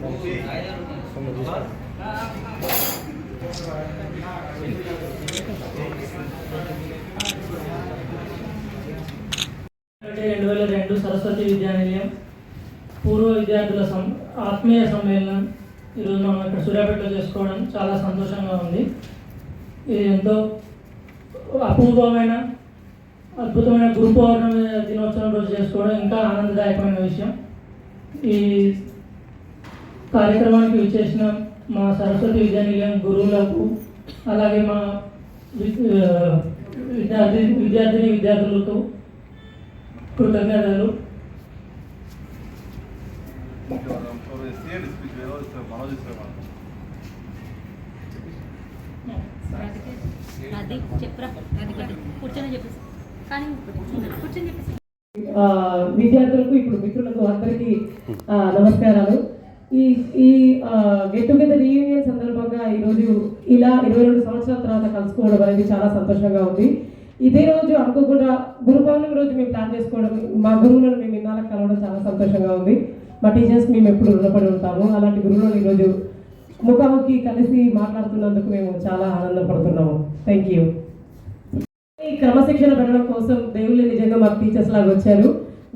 రెండు వేల రెండు సరస్వతి విద్యానిలయం పూర్వ విద్యార్థుల సం ఆత్మీయ సమ్మేళనం. ఈరోజు మనం ఇక్కడ సూర్యాపేటలో చేసుకోవడం చాలా సంతోషంగా ఉంది. ఇది ఎంతో అపూర్వమైన అద్భుతమైన గురు పౌర్ణమి దినోత్సవం రోజు చేసుకోవడం ఇంకా ఆనందదాయకమైన విషయం. ఈ కార్యక్రమానికి విచ్చేసిన మా సరస్వతి విద్యానిలయం గురువులకు అలాగే మా విద్యార్థి విద్యార్థిని విద్యార్థులకు కృతజ్ఞతలు. విద్యార్థులకు ఇప్పుడు మిత్రులకు అందరికీ నమస్కారాలు. ఈ ఈ గెట్ టుగెదర్ రీయూనియన్ సందర్భంగా ఈరోజు ఇలా ఇరవై రెండు సంవత్సరాల తర్వాత కలుసుకోవడం అనేది చాలా సంతోషంగా ఉంది. ఇదే రోజు అనుకోకుండా గురు పౌర్ణమి రోజు మేము ప్లాన్ చేసుకోవడం మా గురువులను మేము ఇన్నాళ్ళకి కలవడం చాలా సంతోషంగా ఉంది. మా టీచర్స్ మేము ఎప్పుడు రుణపడి ఉంటాము. అలాంటి గురువులను ఈరోజు ముఖాముఖి కలిసి మాట్లాడుతున్నందుకు మేము చాలా ఆనందపడుతున్నాము. థ్యాంక్ యూ ఈ క్రమశిక్షణ పెట్టడం కోసం దేవుళ్ళు నిజంగా మాకు టీచర్స్ లాగా వచ్చారు.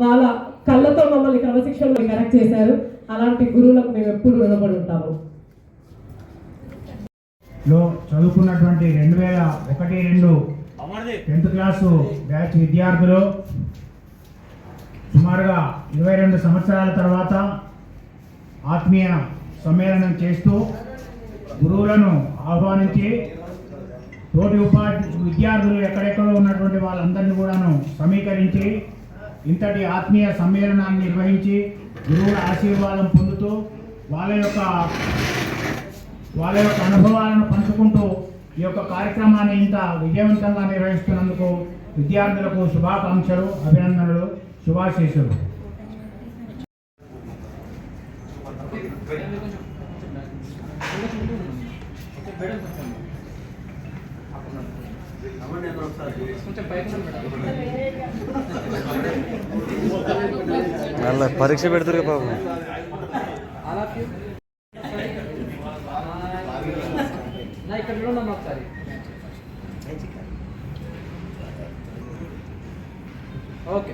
వాళ్ళ కళ్ళతో మమ్మల్ని క్రమశిక్షణలో కరెక్ట్ చేశారు. అలాంటి గురువులకు మేము ఎప్పుడు రుణపడి ఉంటాము. లో చదువుకున్నటువంటి రెండు వేల ఒకటి రెండు టెన్త్ క్లాసు బ్యాచ్ విద్యార్థులు సుమారుగా ఇరవై రెండు సంవత్సరాల తర్వాత ఆత్మీయ సమ్మేళనం చేస్తూ గురువులను ఆహ్వానించి తోటి ఉపాధి విద్యార్థులు ఎక్కడెక్కడో ఉన్నటువంటి వాళ్ళందరినీ కూడాను సమీకరించి ఇంతటి ఆత్మీయ సమ్మేళనాన్ని నిర్వహించి గురువుల ఆశీర్వాదం పొందుతూ వాళ్ళ యొక్క వాళ్ళ యొక్క అనుభవాలను పంచుకుంటూ ఈ యొక్క కార్యక్రమాన్ని ఇంత విజయవంతంగా నిర్వహిస్తున్నందుకు విద్యార్థులకు శుభాకాంక్షలు అభినందనలు శుభాశీస్సులు. అలా ಅಲ್ಲ ಪರೀಕ್ಷೆ ಬಿಡ್ತೀರಿ ಬಾಬು ಓಕೆ